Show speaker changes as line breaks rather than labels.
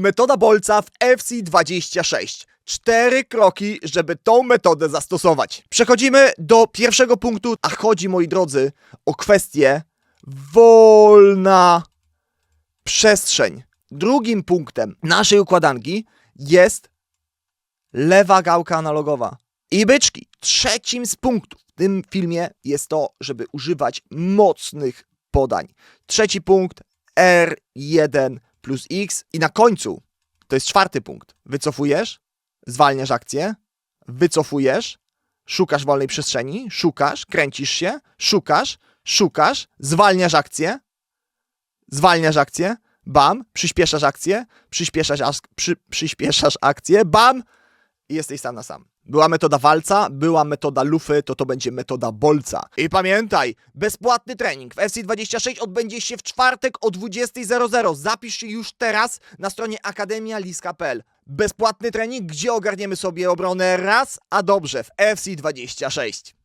Metoda bolca w FC26. Cztery kroki, żeby tą metodę zastosować. Przechodzimy do pierwszego punktu, a chodzi, moi drodzy, o kwestię wolna przestrzeń. Drugim punktem naszej układanki jest lewa gałka analogowa. I byczki, trzecim z punktów w tym filmie jest to, żeby używać mocnych podań. Trzeci punkt R1 plus X i na końcu to jest czwarty punkt. Wycofujesz, zwalniasz akcję, wycofujesz, szukasz wolnej przestrzeni, szukasz, kręcisz się, szukasz, szukasz, zwalniasz akcję, zwalniasz akcję, bam, przyspieszasz akcję, przyspieszasz, as- przy, przyspieszasz akcję, bam i jesteś sam na sam. Była metoda walca, była metoda lufy, to to będzie metoda bolca. I pamiętaj, bezpłatny trening w FC26 odbędzie się w czwartek o 20.00. Zapisz się już teraz na stronie akademialiska.pl. Bezpłatny trening, gdzie ogarniemy sobie obronę raz, a dobrze w FC26.